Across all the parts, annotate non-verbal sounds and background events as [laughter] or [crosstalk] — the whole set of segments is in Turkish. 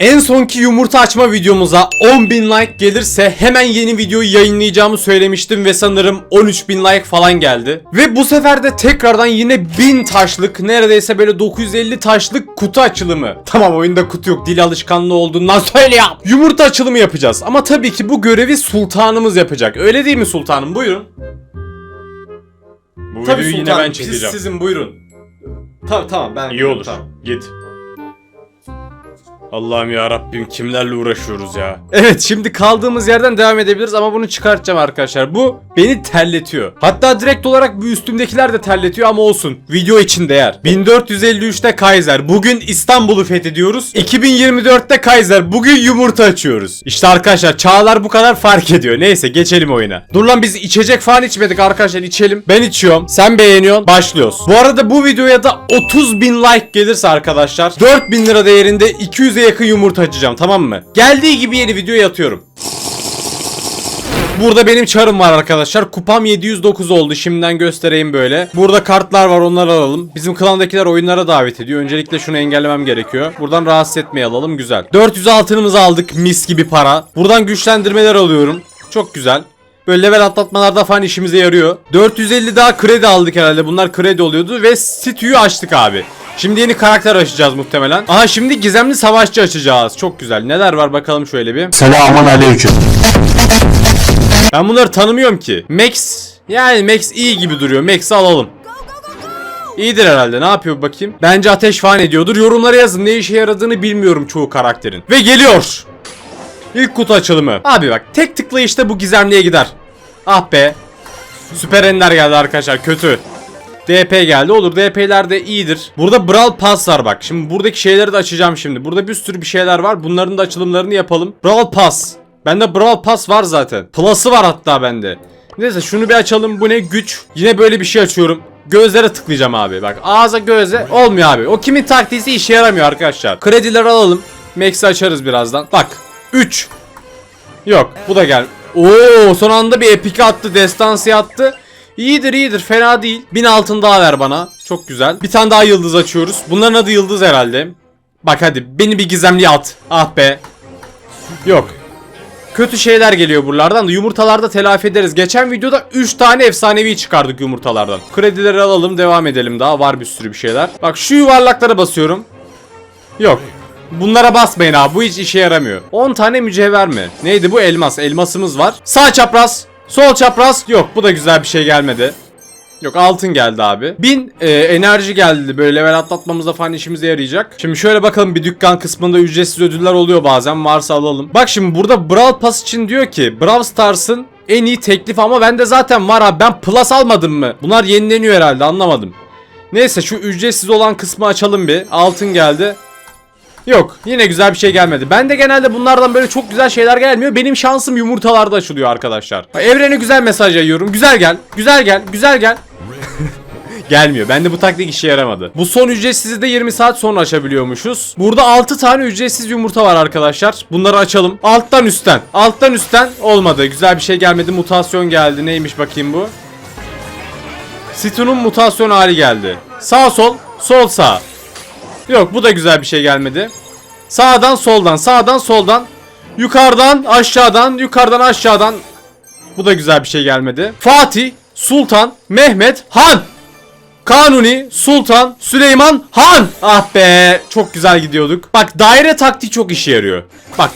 En sonki yumurta açma videomuza 10.000 like gelirse hemen yeni videoyu yayınlayacağımı söylemiştim ve sanırım 13.000 like falan geldi. Ve bu sefer de tekrardan yine 1000 taşlık neredeyse böyle 950 taşlık kutu açılımı. Tamam oyunda kutu yok dil alışkanlığı olduğundan söylüyorum. Yumurta açılımı yapacağız ama tabii ki bu görevi sultanımız yapacak. Öyle değil mi sultanım buyurun. Bu Tabii videoyu yine ben siz- çekeceğim. sizin buyurun. Tamam tamam ben. İyi olur. Tamam. Git. Allah'ım ya Rabbim kimlerle uğraşıyoruz ya. Evet şimdi kaldığımız yerden devam edebiliriz ama bunu çıkartacağım arkadaşlar. Bu beni terletiyor. Hatta direkt olarak bu üstümdekiler de terletiyor ama olsun. Video için değer. 1453'te Kaiser. Bugün İstanbul'u fethediyoruz. 2024'te Kaiser. Bugün yumurta açıyoruz. İşte arkadaşlar çağlar bu kadar fark ediyor. Neyse geçelim oyuna. Dur lan biz içecek falan içmedik arkadaşlar içelim. Ben içiyorum. Sen beğeniyorsun. Başlıyoruz. Bu arada bu videoya da 30 bin like gelirse arkadaşlar 4000 lira değerinde 200'e yakın yumurta açacağım tamam mı? Geldiği gibi yeni videoya atıyorum. Burada benim çarım var arkadaşlar. Kupam 709 oldu. Şimdiden göstereyim böyle. Burada kartlar var onları alalım. Bizim klandakiler oyunlara davet ediyor. Öncelikle şunu engellemem gerekiyor. Buradan rahatsız etmeyi alalım. Güzel. 400 altınımızı aldık. Mis gibi para. Buradan güçlendirmeler alıyorum. Çok güzel. Böyle level atlatmalarda falan işimize yarıyor. 450 daha kredi aldık herhalde. Bunlar kredi oluyordu ve Situ'yu açtık abi. Şimdi yeni karakter açacağız muhtemelen. Aha şimdi gizemli savaşçı açacağız. Çok güzel. Neler var bakalım şöyle bir. Selamun aleyküm. Ben bunları tanımıyorum ki. Max yani Max iyi gibi duruyor. Max'i alalım. İyidir herhalde. Ne yapıyor bakayım? Bence ateş falan ediyordur. Yorumlara yazın. Ne işe yaradığını bilmiyorum çoğu karakterin. Ve geliyor. İlk kutu açılımı. Abi bak tek tıklayışta bu gizemliye gider. Ah be. Süper Ender geldi arkadaşlar. Kötü. DP geldi. Olur DP'ler de iyidir. Burada Brawl Pass var bak. Şimdi buradaki şeyleri de açacağım şimdi. Burada bir sürü bir şeyler var. Bunların da açılımlarını yapalım. Brawl Pass. Bende Brawl Pass var zaten. Plus'ı var hatta bende. Neyse şunu bir açalım. Bu ne? Güç. Yine böyle bir şey açıyorum. Gözlere tıklayacağım abi. Bak ağza göze olmuyor abi. O kimin taktiği işe yaramıyor arkadaşlar. Kredileri alalım. Max'i açarız birazdan. Bak. 3. Yok bu da gel. Oo son anda bir epik attı. Destansı attı. İyidir iyidir fena değil. 1000 altın daha ver bana. Çok güzel. Bir tane daha yıldız açıyoruz. Bunların adı yıldız herhalde. Bak hadi beni bir gizemli at. Ah be. Yok. Kötü şeyler geliyor buralardan da yumurtalarda telafi ederiz. Geçen videoda 3 tane efsanevi çıkardık yumurtalardan. Kredileri alalım devam edelim daha var bir sürü bir şeyler. Bak şu yuvarlaklara basıyorum. Yok. Bunlara basmayın abi bu hiç işe yaramıyor. 10 tane mücevher mi? Neydi bu elmas? Elmasımız var. Sağ çapraz. Sol çapraz. Yok bu da güzel bir şey gelmedi. Yok altın geldi abi. 1000 e, enerji geldi. Böyle level atlatmamızda falan işimize yarayacak. Şimdi şöyle bakalım bir dükkan kısmında ücretsiz ödüller oluyor bazen. Varsa alalım. Bak şimdi burada Brawl Pass için diyor ki Brawl Stars'ın en iyi teklifi ama bende zaten var abi. Ben Plus almadım mı? Bunlar yenileniyor herhalde anlamadım. Neyse şu ücretsiz olan kısmı açalım bir. Altın geldi. Yok yine güzel bir şey gelmedi. Ben de genelde bunlardan böyle çok güzel şeyler gelmiyor. Benim şansım yumurtalarda açılıyor arkadaşlar. Evrene güzel mesaj yayıyorum. Güzel gel. Güzel gel. Güzel gel. [laughs] Gelmiyor. Bende bu taktik işe yaramadı. Bu son ücretsizi de 20 saat sonra açabiliyormuşuz. Burada 6 tane ücretsiz yumurta var arkadaşlar. Bunları açalım. Alttan üstten. Alttan üstten olmadı. Güzel bir şey gelmedi. Mutasyon geldi. Neymiş bakayım bu? Situ'nun mutasyon hali geldi. Sağ sol. Sol sağ. Yok bu da güzel bir şey gelmedi. Sağdan soldan, sağdan soldan, yukarıdan aşağıdan, yukarıdan aşağıdan. Bu da güzel bir şey gelmedi. Fatih, Sultan, Mehmet, Han. Kanuni, Sultan, Süleyman, Han. Ah be, çok güzel gidiyorduk. Bak daire taktiği çok işe yarıyor. Bak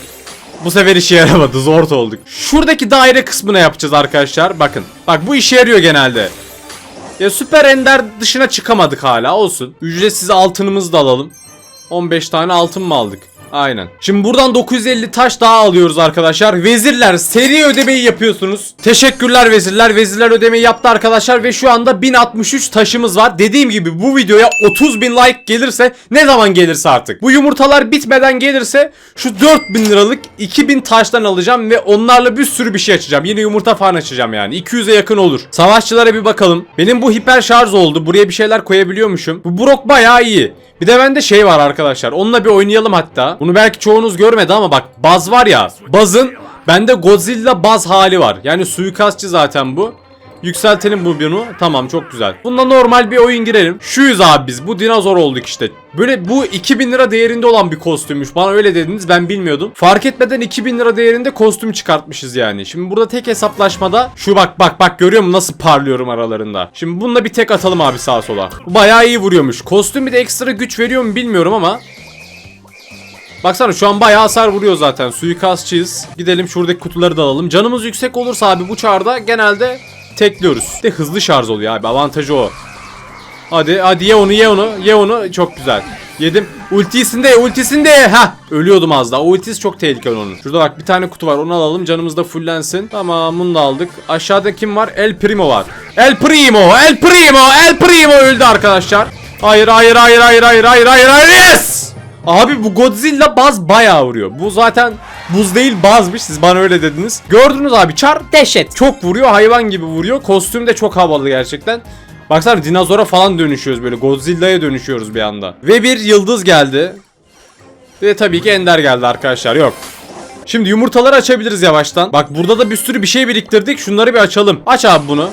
bu sefer işe yaramadı. Zor olduk. Şuradaki daire kısmına yapacağız arkadaşlar. Bakın. Bak bu işe yarıyor genelde. Ya süper ender dışına çıkamadık hala olsun. Ücretsiz altınımızı da alalım. 15 tane altın mı aldık? Aynen. Şimdi buradan 950 taş daha alıyoruz arkadaşlar. Vezirler seri ödemeyi yapıyorsunuz. Teşekkürler vezirler. Vezirler ödemeyi yaptı arkadaşlar ve şu anda 1063 taşımız var. Dediğim gibi bu videoya 30 bin like gelirse ne zaman gelirse artık. Bu yumurtalar bitmeden gelirse şu 4000 liralık 2000 taştan alacağım ve onlarla bir sürü bir şey açacağım. Yine yumurta falan açacağım yani. 200'e yakın olur. Savaşçılara bir bakalım. Benim bu hiper şarj oldu. Buraya bir şeyler koyabiliyormuşum. Bu Brock bayağı iyi. Bir de bende şey var arkadaşlar. Onunla bir oynayalım hatta. Bunu belki çoğunuz görmedi ama bak Baz var ya. Baz'ın bende Godzilla Baz hali var. Yani suikastçı zaten bu. Yükseltelim bu bunu. Tamam çok güzel. Bunda normal bir oyun girelim. Şuyuz abi biz. Bu dinozor olduk işte. Böyle bu 2000 lira değerinde olan bir kostümmüş. Bana öyle dediniz ben bilmiyordum. Fark etmeden 2000 lira değerinde kostüm çıkartmışız yani. Şimdi burada tek hesaplaşmada şu bak bak bak görüyor musun nasıl parlıyorum aralarında. Şimdi bununla bir tek atalım abi sağa sola. Bu bayağı iyi vuruyormuş. Kostüm bir de ekstra güç veriyor mu bilmiyorum ama Baksana şu an bayağı hasar vuruyor zaten. Suikastçıyız. Gidelim şuradaki kutuları da alalım. Canımız yüksek olursa abi bu çarda genelde tekliyoruz. De hızlı şarj oluyor abi. Avantajı o. Hadi hadi ye onu ye onu ye onu çok güzel. Yedim. Ultisinde ultisinde ha ölüyordum az daha. O ultisi çok tehlikeli onun. Şurada bak bir tane kutu var onu alalım canımız da fullensin. Tamam bunu da aldık. Aşağıda kim var? El Primo var. El Primo El Primo El Primo öldü arkadaşlar. Hayır hayır hayır hayır hayır hayır hayır yes! Abi bu Godzilla baz bayağı vuruyor. Bu zaten buz değil bazmış siz bana öyle dediniz. Gördünüz abi çar dehşet. Çok vuruyor hayvan gibi vuruyor. Kostüm de çok havalı gerçekten. Baksana dinozora falan dönüşüyoruz böyle. Godzilla'ya dönüşüyoruz bir anda. Ve bir yıldız geldi. Ve tabii ki Ender geldi arkadaşlar. Yok. Şimdi yumurtaları açabiliriz yavaştan. Bak burada da bir sürü bir şey biriktirdik. Şunları bir açalım. Aç abi bunu.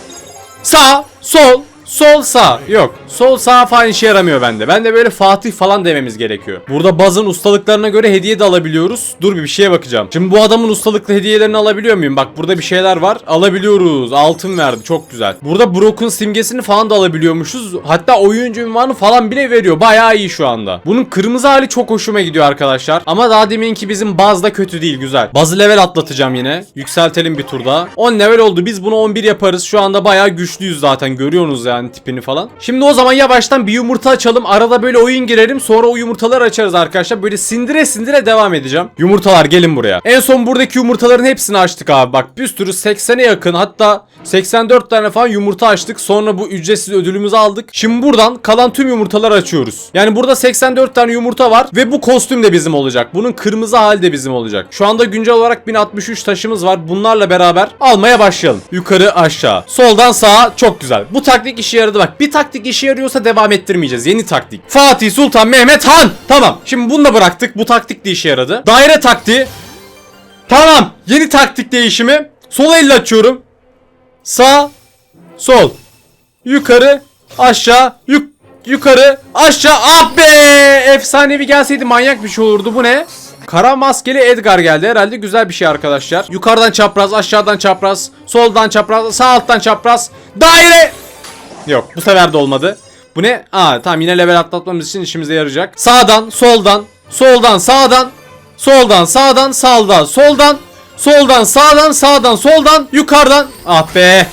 Sağ, sol, sol, sağ. Yok. Sol, sağ falan işe yaramıyor bende. Bende böyle Fatih falan dememiz gerekiyor. Burada bazın ustalıklarına göre hediye de alabiliyoruz. Dur bir bir şeye bakacağım. Şimdi bu adamın ustalıklı hediyelerini alabiliyor muyum? Bak burada bir şeyler var. Alabiliyoruz. Altın verdi. Çok güzel. Burada Brock'un simgesini falan da alabiliyormuşuz. Hatta oyuncu ünvanı falan bile veriyor. Bayağı iyi şu anda. Bunun kırmızı hali çok hoşuma gidiyor arkadaşlar. Ama daha deminki bizim baz da kötü değil. Güzel. Bazı level atlatacağım yine. Yükseltelim bir turda. 10 level oldu. Biz bunu 11 yaparız. Şu anda bayağı güçlüyüz zaten. Görüyorsunuz yani tipini falan. Şimdi o zaman yavaştan bir yumurta açalım. Arada böyle oyun girelim. Sonra o yumurtaları açarız arkadaşlar. Böyle sindire sindire devam edeceğim. Yumurtalar gelin buraya. En son buradaki yumurtaların hepsini açtık abi. Bak bir sürü 80'e yakın hatta 84 tane falan yumurta açtık. Sonra bu ücretsiz ödülümüzü aldık. Şimdi buradan kalan tüm yumurtaları açıyoruz. Yani burada 84 tane yumurta var ve bu kostüm de bizim olacak. Bunun kırmızı hali de bizim olacak. Şu anda güncel olarak 1063 taşımız var. Bunlarla beraber almaya başlayalım. Yukarı aşağı. Soldan sağa çok güzel. Bu taktik işe yaradı bak. Bir taktik işe yarıyorsa devam ettirmeyeceğiz. Yeni taktik. Fatih Sultan Mehmet Han. Tamam. Şimdi bunu da bıraktık. Bu taktik de işe yaradı. Daire taktiği. Tamam. Yeni taktik değişimi. Sol elle açıyorum. Sağ, sol. Yukarı, aşağı, yuk yukarı, aşağı. Ah be! Efsanevi gelseydi manyak bir şey olurdu. Bu ne? Kara maskeli Edgar geldi. Herhalde güzel bir şey arkadaşlar. Yukarıdan çapraz, aşağıdan çapraz, soldan çapraz, sağ alttan çapraz. Daire! Yok bu sefer de olmadı. Bu ne? Aa tamam yine level atlatmamız için işimize yarayacak. Sağdan, soldan, soldan, sağdan, soldan, sağdan, sağdan, soldan, soldan, sağdan, sağdan, soldan, yukarıdan. Ah be.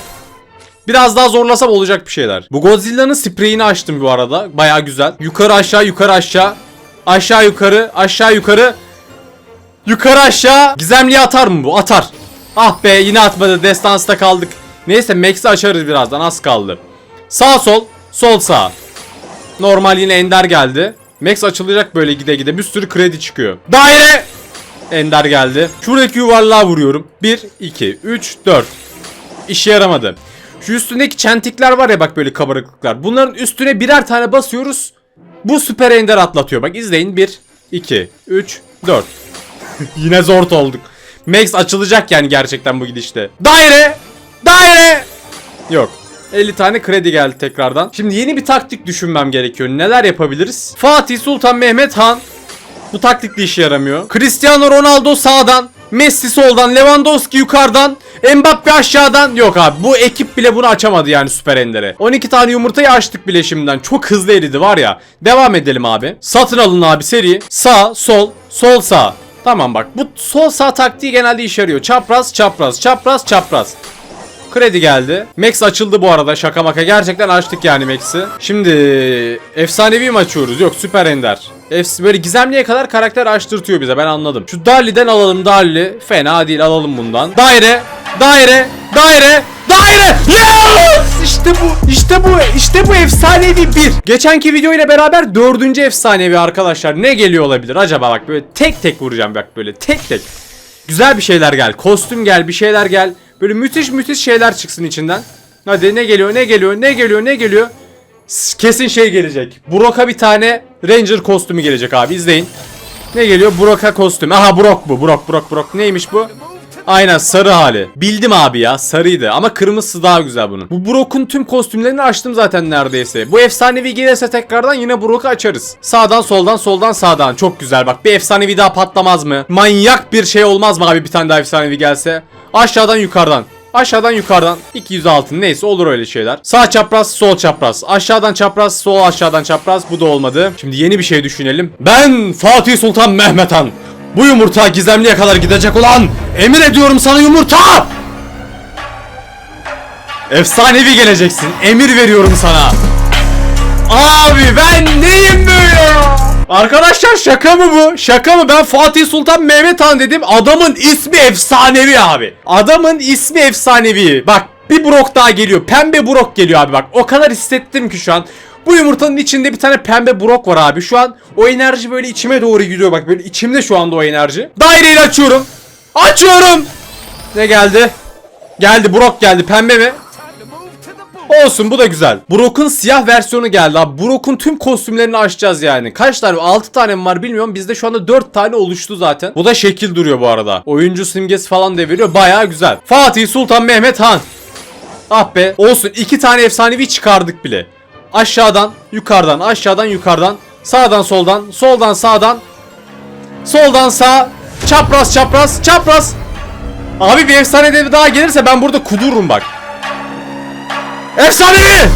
Biraz daha zorlasam olacak bir şeyler. Bu Godzilla'nın spreyini açtım bu arada. Baya güzel. Yukarı aşağı, yukarı aşağı. Aşağı yukarı, aşağı yukarı. Yukarı aşağı. Gizemliye atar mı bu? Atar. Ah be yine atmadı. Destansta kaldık. Neyse Max'i açarız birazdan. Az kaldı. Sağ sol, sol sağ. Normal yine Ender geldi. Max açılacak böyle gide gide. Bir sürü kredi çıkıyor. Daire! Ender geldi. Şuradaki yuvarlığa vuruyorum. 1, 2, 3, 4. İşe yaramadı. Şu üstündeki çentikler var ya bak böyle kabarıklıklar. Bunların üstüne birer tane basıyoruz. Bu süper ender atlatıyor. Bak izleyin. 1, 2, 3, 4. Yine zor olduk. Max açılacak yani gerçekten bu gidişte. Daire! Daire! Yok. 50 tane kredi geldi tekrardan. Şimdi yeni bir taktik düşünmem gerekiyor. Neler yapabiliriz? Fatih Sultan Mehmet Han. Bu taktik de işe yaramıyor. Cristiano Ronaldo sağdan. Messi soldan. Lewandowski yukarıdan. Mbappe aşağıdan. Yok abi bu ekip bile bunu açamadı yani Süper Ender'e. 12 tane yumurtayı açtık bile şimdiden. Çok hızlı eridi var ya. Devam edelim abi. Satın alın abi seri. Sağ, sol, sol, sağ. Tamam bak bu sol sağ taktiği genelde işe yarıyor. Çapraz, çapraz, çapraz, çapraz. Kredi geldi. Max açıldı bu arada şaka maka. Gerçekten açtık yani Max'i. Şimdi efsanevi mi açıyoruz? Yok süper ender. Efs böyle gizemliye kadar karakter açtırtıyor bize ben anladım. Şu Dali'den alalım Dali. Fena değil alalım bundan. Daire, daire, daire, daire. Yes! İşte bu, işte bu, işte bu efsanevi bir. Geçenki video ile beraber dördüncü efsanevi arkadaşlar. Ne geliyor olabilir acaba bak böyle tek tek vuracağım bak böyle tek tek. Güzel bir şeyler gel. Kostüm gel, bir şeyler gel. Böyle müthiş müthiş şeyler çıksın içinden. Hadi ne geliyor, ne geliyor, ne geliyor, ne geliyor? Kesin şey gelecek. Brock'a bir tane Ranger kostümü gelecek abi. izleyin. Ne geliyor? Brock'a kostüm. Aha Brock bu. Brock, Brock, Brock. Neymiş bu? Aynen sarı hali. Bildim abi ya sarıydı ama kırmızısı daha güzel bunun. Bu Brock'un tüm kostümlerini açtım zaten neredeyse. Bu efsanevi gelirse tekrardan yine Brock'u açarız. Sağdan soldan soldan sağdan. Çok güzel bak bir efsanevi daha patlamaz mı? Manyak bir şey olmaz mı abi bir tane daha efsanevi gelse? Aşağıdan yukarıdan. Aşağıdan yukarıdan 200 altın neyse olur öyle şeyler. Sağ çapraz sol çapraz. Aşağıdan çapraz sol aşağıdan çapraz bu da olmadı. Şimdi yeni bir şey düşünelim. Ben Fatih Sultan Mehmet Han. Bu yumurta gizemliye kadar gidecek olan emir ediyorum sana yumurta. Efsanevi geleceksin. Emir veriyorum sana. Abi ben neyim böyle ya? Arkadaşlar şaka mı bu? Şaka mı? Ben Fatih Sultan Mehmet Han dedim. Adamın ismi efsanevi abi. Adamın ismi efsanevi. Bak bir brok daha geliyor. Pembe brok geliyor abi bak. O kadar hissettim ki şu an. Bu yumurtanın içinde bir tane pembe brok var abi. Şu an o enerji böyle içime doğru gidiyor bak. Böyle içimde şu anda o enerji. Daireyi açıyorum. Açıyorum. Ne geldi? Geldi brok geldi. Pembe mi? Olsun bu da güzel. Brock'un siyah versiyonu geldi abi. Brock'un tüm kostümlerini açacağız yani. Kaç tane? 6 tane mi var bilmiyorum. Bizde şu anda 4 tane oluştu zaten. Bu da şekil duruyor bu arada. Oyuncu simgesi falan da veriyor. Baya güzel. Fatih Sultan Mehmet Han. Ah be. Olsun. 2 tane efsanevi çıkardık bile. Aşağıdan, yukarıdan, aşağıdan, yukarıdan. Sağdan, soldan, soldan, sağdan. Soldan sağ. Çapraz, çapraz, çapraz. Abi bir efsane devi daha gelirse ben burada kudururum bak. Efsanevi!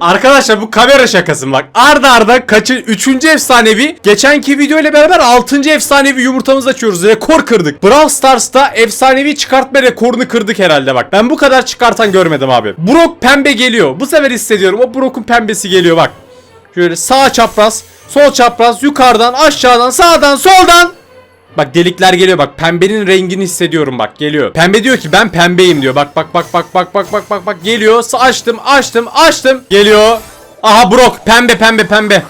Arkadaşlar bu kamera şakası bak. Arda arda kaçı 3. efsanevi. Geçenki video ile beraber 6. efsanevi yumurtamızı açıyoruz. Rekor kırdık. Brawl Stars'ta efsanevi çıkartma rekorunu kırdık herhalde bak. Ben bu kadar çıkartan görmedim abi. Brock pembe geliyor. Bu sefer hissediyorum. O Brock'un pembesi geliyor bak. Şöyle sağ çapraz, sol çapraz, yukarıdan, aşağıdan, sağdan, soldan. Bak delikler geliyor bak pembenin rengini hissediyorum bak geliyor. Pembe diyor ki ben pembeyim diyor. Bak bak bak bak bak bak bak bak bak geliyor. Açtım açtım açtım. Geliyor. Aha Brock pembe pembe pembe.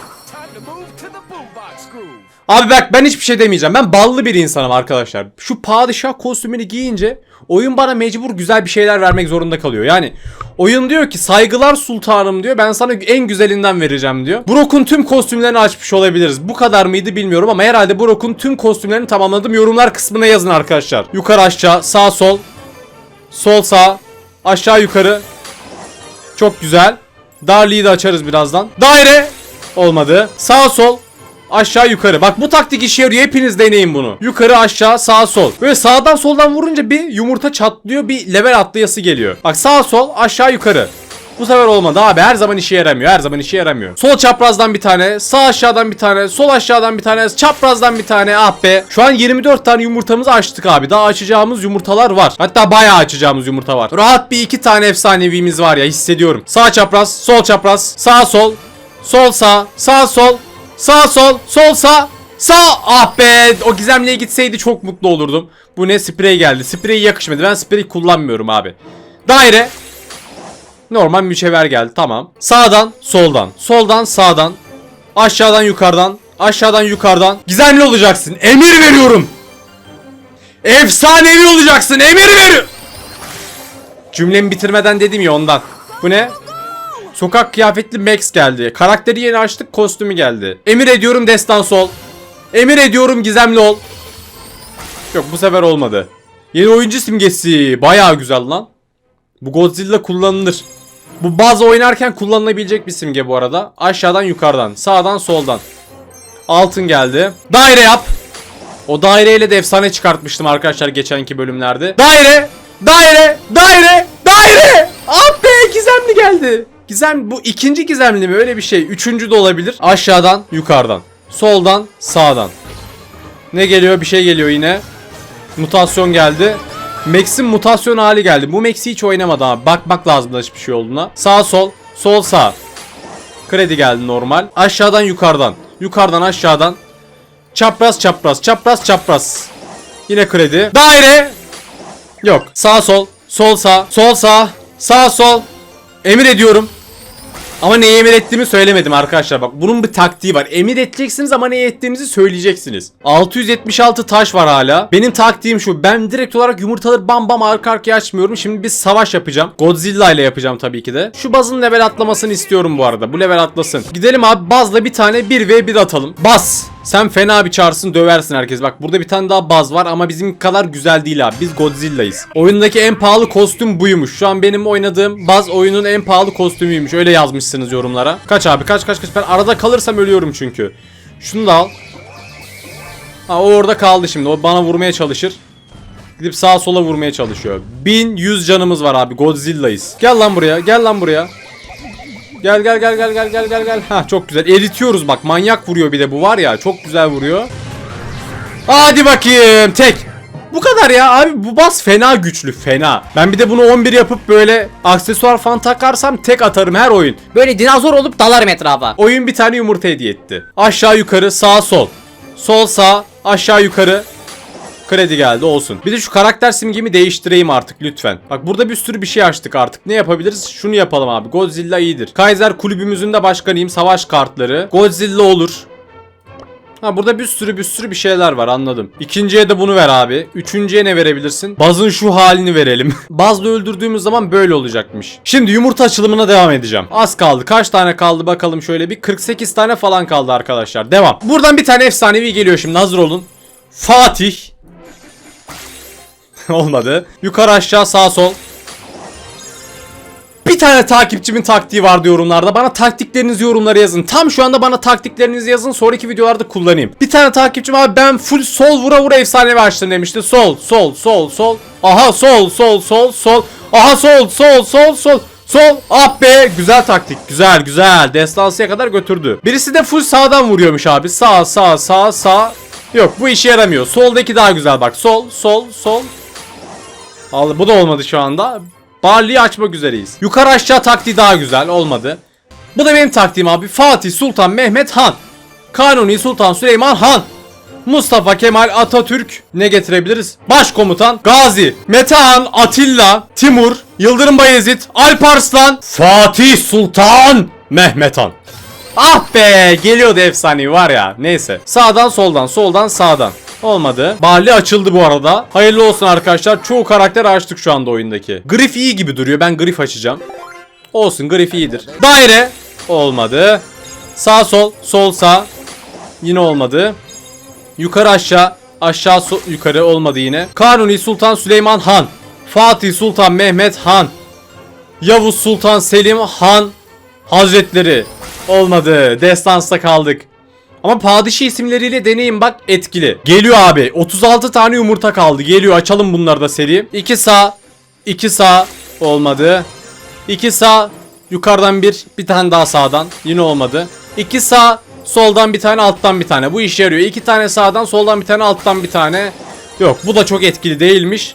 Abi bak ben hiçbir şey demeyeceğim. Ben ballı bir insanım arkadaşlar. Şu padişah kostümünü giyince oyun bana mecbur güzel bir şeyler vermek zorunda kalıyor. Yani oyun diyor ki saygılar sultanım diyor. Ben sana en güzelinden vereceğim diyor. Brock'un tüm kostümlerini açmış olabiliriz. Bu kadar mıydı bilmiyorum ama herhalde Brock'un tüm kostümlerini tamamladım. Yorumlar kısmına yazın arkadaşlar. Yukarı aşağı sağ sol. Sol sağ. Aşağı yukarı. Çok güzel. Darli'yi de açarız birazdan. Daire. Olmadı. Sağ sol. Aşağı yukarı. Bak bu taktik işe yarıyor. Hepiniz deneyin bunu. Yukarı aşağı sağ sol. Böyle sağdan soldan vurunca bir yumurta çatlıyor. Bir level atlayası geliyor. Bak sağ sol aşağı yukarı. Bu sefer olmadı abi. Her zaman işe yaramıyor. Her zaman işe yaramıyor. Sol çaprazdan bir tane. Sağ aşağıdan bir tane. Sol aşağıdan bir tane. Çaprazdan bir tane. Ah be. Şu an 24 tane yumurtamızı açtık abi. Daha açacağımız yumurtalar var. Hatta bayağı açacağımız yumurta var. Rahat bir iki tane efsanevimiz var ya hissediyorum. Sağ çapraz. Sol çapraz. Sağ sol. Sol sağ. Sağ sol. Sağ sol, sol sağ, sağ. Ah be, o gizemliğe gitseydi çok mutlu olurdum. Bu ne sprey geldi. Sprey yakışmadı. Ben sprey kullanmıyorum abi. Daire. Normal mücevher geldi. Tamam. Sağdan, soldan, soldan, sağdan, aşağıdan, yukarıdan, aşağıdan, yukarıdan. Gizemli olacaksın. Emir veriyorum. Efsanevi olacaksın. Emir veriyorum. Cümlemi bitirmeden dedim ya ondan. Bu ne? Sokak kıyafetli Max geldi. Karakteri yeni açtık, kostümü geldi. Emir ediyorum destan sol. Emir ediyorum gizemli ol. Yok bu sefer olmadı. Yeni oyuncu simgesi. Bayağı güzel lan. Bu Godzilla kullanılır. Bu baz oynarken kullanılabilecek bir simge bu arada. Aşağıdan yukarıdan, sağdan soldan. Altın geldi. Daire yap. O daireyle de efsane çıkartmıştım arkadaşlar geçenki bölümlerde. Daire, daire, daire, daire. Ah be gizemli geldi. Gizem bu ikinci gizemli mi öyle bir şey. Üçüncü de olabilir. Aşağıdan yukarıdan. Soldan sağdan. Ne geliyor bir şey geliyor yine. Mutasyon geldi. Max'in mutasyon hali geldi. Bu Max'i hiç oynamadı abi. Bakmak lazım da hiçbir şey olduğuna. Sağ sol. Sol sağ. Kredi geldi normal. Aşağıdan yukarıdan. Yukarıdan aşağıdan. Çapraz çapraz. Çapraz çapraz. Yine kredi. Daire. Yok. Sağ sol. Sol sağ. Sol sağ. Sağ sol. Emir ediyorum. Ama neyi emir ettiğimi söylemedim arkadaşlar. Bak bunun bir taktiği var. Emir edeceksiniz ama neyi ettiğinizi söyleyeceksiniz. 676 taş var hala. Benim taktiğim şu. Ben direkt olarak yumurtaları bam bam arka arkaya açmıyorum. Şimdi bir savaş yapacağım. Godzilla ile yapacağım tabii ki de. Şu bazın level atlamasını istiyorum bu arada. Bu level atlasın. Gidelim abi bazla bir tane 1v1 atalım. Bas. Sen fena bir çağırsın döversin herkes. Bak burada bir tane daha baz var ama bizim kadar güzel değil abi. Biz Godzilla'yız. Oyundaki en pahalı kostüm buymuş. Şu an benim oynadığım baz oyunun en pahalı kostümüymüş. Öyle yazmışsınız yorumlara. Kaç abi kaç kaç kaç. Ben arada kalırsam ölüyorum çünkü. Şunu da al. Ha o orada kaldı şimdi. O bana vurmaya çalışır. Gidip sağa sola vurmaya çalışıyor. 1100 canımız var abi. Godzilla'yız. Gel lan buraya. Gel lan buraya. Gel gel gel gel gel gel gel gel. Ha çok güzel. Eritiyoruz bak. Manyak vuruyor bir de bu var ya. Çok güzel vuruyor. Hadi bakayım. Tek. Bu kadar ya abi bu bas fena güçlü fena. Ben bir de bunu 11 yapıp böyle aksesuar falan takarsam tek atarım her oyun. Böyle dinozor olup dalarım etrafa. Oyun bir tane yumurta hediye etti. Aşağı yukarı sağ sol. Sol sağ aşağı yukarı. Kredi geldi olsun. Bir de şu karakter simgemi değiştireyim artık lütfen. Bak burada bir sürü bir şey açtık artık. Ne yapabiliriz? Şunu yapalım abi. Godzilla iyidir. Kaiser kulübümüzün de başkanıyım. Savaş kartları. Godzilla olur. Ha burada bir sürü bir sürü bir şeyler var anladım. İkinciye de bunu ver abi. Üçüncüye ne verebilirsin? Bazın şu halini verelim. [laughs] Bazla öldürdüğümüz zaman böyle olacakmış. Şimdi yumurta açılımına devam edeceğim. Az kaldı. Kaç tane kaldı bakalım şöyle bir. 48 tane falan kaldı arkadaşlar. Devam. Buradan bir tane efsanevi geliyor şimdi. Hazır olun. Fatih. [laughs] Olmadı. Yukarı aşağı sağ sol. Bir tane takipçimin taktiği vardı yorumlarda. Bana taktiklerinizi yorumlara yazın. Tam şu anda bana taktiklerinizi yazın. Sonraki videolarda kullanayım. Bir tane takipçim abi ben full sol vura vura efsanevi açtım demişti. Sol, sol, sol, sol. Aha sol, sol, sol, sol. Aha sol, sol, sol, sol. Sol. Ah be. Güzel taktik. Güzel, güzel. Destansıya kadar götürdü. Birisi de full sağdan vuruyormuş abi. Sağ, sağ, sağ, sağ. Yok bu işe yaramıyor. Soldaki daha güzel bak. Sol, sol, sol. Al bu da olmadı şu anda. Barley'i açmak üzereyiz. Yukarı aşağı taktiği daha güzel olmadı. Bu da benim taktiğim abi. Fatih Sultan Mehmet Han. Kanuni Sultan Süleyman Han. Mustafa Kemal Atatürk ne getirebiliriz? Başkomutan Gazi, Metehan, Atilla, Timur, Yıldırım Bayezid, Alparslan, Fatih Sultan Mehmet Han. Ah be geliyordu efsanevi var ya neyse. Sağdan soldan soldan sağdan. Olmadı. Barley açıldı bu arada. Hayırlı olsun arkadaşlar. Çoğu karakter açtık şu anda oyundaki. Griff iyi gibi duruyor. Ben Griff açacağım. Olsun Griff iyidir. Daire. Olmadı. Sağ sol. Sol sağ. Yine olmadı. Yukarı aşağı. Aşağı so- yukarı olmadı yine. Kanuni Sultan Süleyman Han. Fatih Sultan Mehmet Han. Yavuz Sultan Selim Han Hazretleri. Olmadı. Destansta kaldık. Ama padişah isimleriyle deneyin bak etkili. Geliyor abi. 36 tane yumurta kaldı. Geliyor açalım bunları da seri. 2 sağ. 2 sağ. Olmadı. 2 sağ. Yukarıdan bir. Bir tane daha sağdan. Yine olmadı. 2 sağ. Soldan bir tane alttan bir tane. Bu işe yarıyor. 2 tane sağdan soldan bir tane alttan bir tane. Yok bu da çok etkili değilmiş.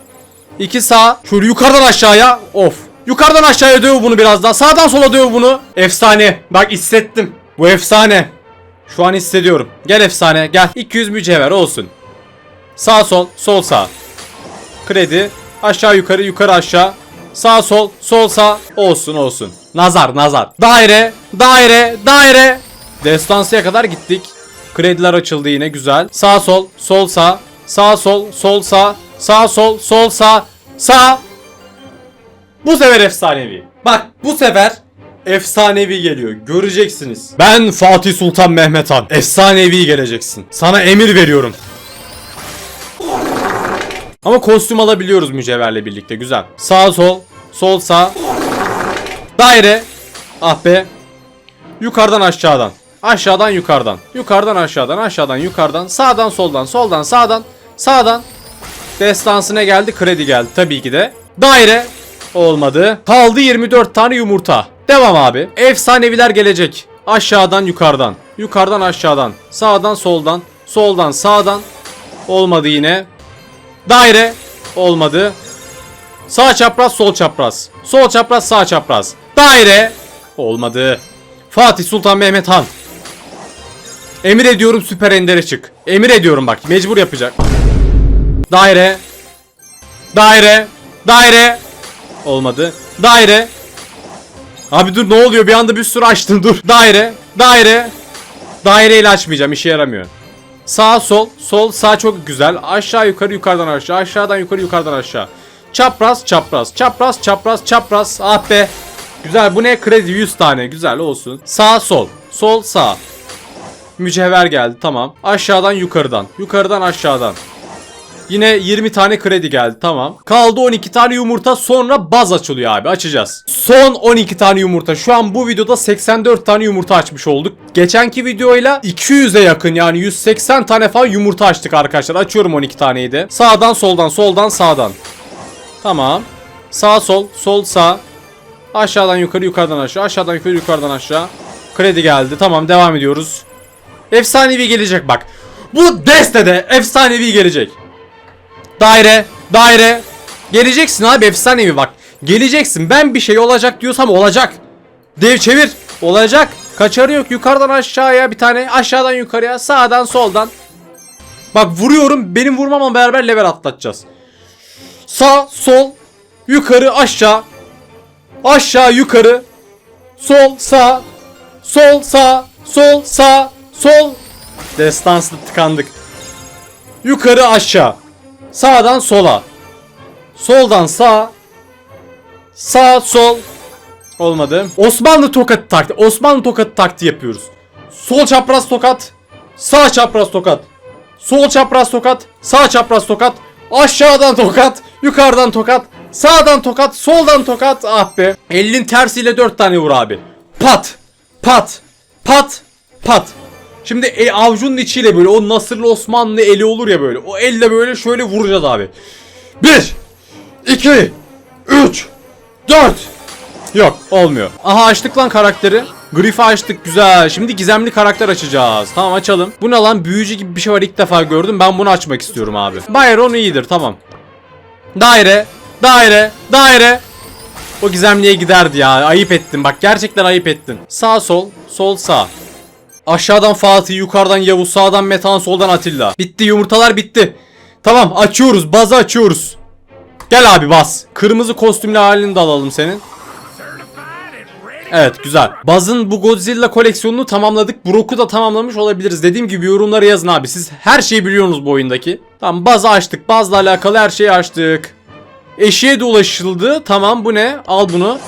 2 sağ. Şöyle yukarıdan aşağıya. Of. Yukarıdan aşağıya döv bunu biraz daha. Sağdan sola döv bunu. Efsane. Bak hissettim. Bu efsane. Şu an hissediyorum. Gel efsane gel. 200 mücevher olsun. Sağ sol sol sağ. Kredi. Aşağı yukarı yukarı aşağı. Sağ sol sol sağ. Olsun olsun. Nazar nazar. Daire daire daire. Destansıya kadar gittik. Krediler açıldı yine güzel. Sağ sol sol sağ. Sağ sol sol sağ. Sağ sol sol sağ. Sağ. Bu sefer efsanevi. Bak bu sefer efsanevi geliyor. Göreceksiniz. Ben Fatih Sultan Mehmet Han. Efsanevi geleceksin. Sana emir veriyorum. Ama kostüm alabiliyoruz mücevherle birlikte. Güzel. Sağ sol. Sol sağ. Daire. Ah be. Yukarıdan aşağıdan. Aşağıdan yukarıdan. Yukarıdan aşağıdan. Aşağıdan yukarıdan. Sağdan soldan. Soldan sağdan. Sağdan. Destansına geldi. Kredi geldi. Tabii ki de. Daire. Olmadı. Kaldı 24 tane yumurta. Devam abi. Efsaneviler gelecek. Aşağıdan yukarıdan. Yukarıdan aşağıdan. Sağdan soldan. Soldan sağdan. Olmadı yine. Daire. Olmadı. Sağ çapraz sol çapraz. Sol çapraz sağ çapraz. Daire. Olmadı. Fatih Sultan Mehmet Han. Emir ediyorum süper endere çık. Emir ediyorum bak mecbur yapacak. Daire. Daire. Daire. Olmadı. Daire. Abi dur ne oluyor bir anda bir sürü açtın dur. Daire. Daire. Daireyle açmayacağım işe yaramıyor. Sağ sol. Sol sağ çok güzel. Aşağı yukarı yukarıdan aşağı. Aşağıdan yukarı yukarıdan aşağı. Çapraz çapraz. Çapraz çapraz çapraz. Ah be. Güzel bu ne kredi 100 tane güzel olsun. Sağ sol. Sol sağ. mücevher geldi tamam. Aşağıdan yukarıdan. Yukarıdan aşağıdan. Yine 20 tane kredi geldi tamam. Kaldı 12 tane yumurta sonra baz açılıyor abi açacağız. Son 12 tane yumurta. Şu an bu videoda 84 tane yumurta açmış olduk. Geçenki videoyla 200'e yakın yani 180 tane falan yumurta açtık arkadaşlar. Açıyorum 12 taneyi de. Sağdan soldan soldan sağdan. Tamam. Sağ sol sol sağ. Aşağıdan yukarı yukarıdan aşağı aşağıdan yukarı yukarıdan aşağı. Kredi geldi tamam devam ediyoruz. Efsanevi gelecek bak. Bu destede efsanevi gelecek. Daire, daire. Geleceksin abi efsanevi bak. Geleceksin. Ben bir şey olacak diyorsam olacak. Dev çevir. Olacak. Kaçarı yok. Yukarıdan aşağıya bir tane. Aşağıdan yukarıya. Sağdan soldan. Bak vuruyorum. Benim vurmamla beraber level atlatacağız. Sağ, sol, yukarı, aşağı. Aşağı, yukarı. Sol, sağ. Sol, sağ. Sol, sağ. Sol. Destanslı tıkandık. Yukarı, aşağı. Sağdan sola. Soldan sağ. Sağ sol. Olmadı. Osmanlı tokat taktiği. Osmanlı tokat taktiği yapıyoruz. Sol çapraz tokat. Sağ çapraz tokat. Sol çapraz tokat. Sağ çapraz tokat. Aşağıdan tokat. Yukarıdan tokat. Sağdan tokat. Soldan tokat. Ah be. Elin tersiyle 4 tane vur abi. Pat. Pat. Pat. Pat. Şimdi e, avucunun içiyle böyle o Nasırlı Osmanlı eli olur ya böyle. O elle böyle şöyle vuracağız abi. 1 2 3 4 Yok olmuyor. Aha açtık lan karakteri. Griff'i açtık güzel. Şimdi gizemli karakter açacağız. Tamam açalım. Bu ne lan büyücü gibi bir şey var ilk defa gördüm. Ben bunu açmak istiyorum abi. Byron iyidir tamam. Daire. Daire. Daire. O gizemliye giderdi ya. Ayıp ettin bak gerçekten ayıp ettin. Sağ sol. Sol sağ. Aşağıdan Fatih, yukarıdan Yavuz, sağdan Metan, soldan Atilla. Bitti yumurtalar bitti. Tamam açıyoruz, bazı açıyoruz. Gel abi bas. Kırmızı kostümlü halini de alalım senin. Evet güzel. Baz'ın bu Godzilla koleksiyonunu tamamladık. Brock'u da tamamlamış olabiliriz. Dediğim gibi yorumlara yazın abi. Siz her şeyi biliyorsunuz bu oyundaki. Tamam Baz'ı açtık. Baz'la alakalı her şeyi açtık. Eşeğe de ulaşıldı. Tamam bu ne? Al bunu.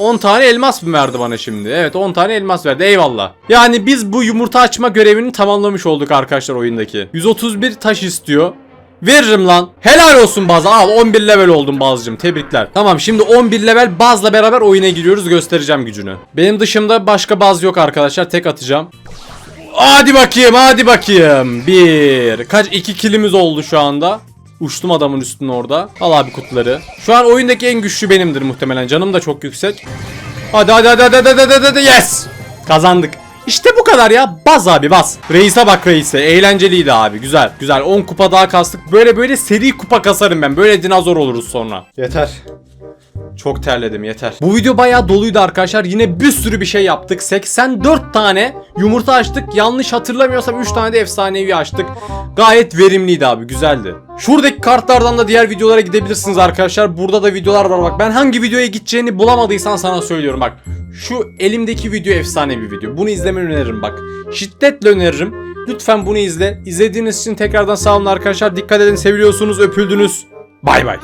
10 tane elmas mı verdi bana şimdi? Evet 10 tane elmas verdi eyvallah. Yani biz bu yumurta açma görevini tamamlamış olduk arkadaşlar oyundaki. 131 taş istiyor. Veririm lan. Helal olsun Baz. Al 11 level oldum Bazcım. Tebrikler. Tamam şimdi 11 level Baz'la beraber oyuna giriyoruz. Göstereceğim gücünü. Benim dışımda başka Baz yok arkadaşlar. Tek atacağım. Hadi bakayım hadi bakayım. Bir. Kaç? iki kilimiz oldu şu anda. Uçtum adamın üstüne orada. Al abi kutuları. Şu an oyundaki en güçlü benimdir muhtemelen. Canım da çok yüksek. Hadi hadi hadi hadi hadi hadi, hadi, yes. Kazandık. İşte bu kadar ya. Baz abi baz. Reis'e bak reis'e. Eğlenceliydi abi. Güzel. Güzel. 10 kupa daha kastık. Böyle böyle seri kupa kasarım ben. Böyle dinozor oluruz sonra. Yeter. Çok terledim yeter. Bu video bayağı doluydu arkadaşlar. Yine bir sürü bir şey yaptık. 84 tane yumurta açtık. Yanlış hatırlamıyorsam 3 tane de efsanevi açtık. Gayet verimliydi abi. Güzeldi. Şuradaki kartlardan da diğer videolara gidebilirsiniz arkadaşlar. Burada da videolar var bak. Ben hangi videoya gideceğini bulamadıysan sana söylüyorum bak. Şu elimdeki video efsane bir video. Bunu izlemeni öneririm bak. Şiddetle öneririm. Lütfen bunu izle. İzlediğiniz için tekrardan sağ olun arkadaşlar. Dikkat edin. Seviyorsunuz. Öpüldünüz. Bay bay.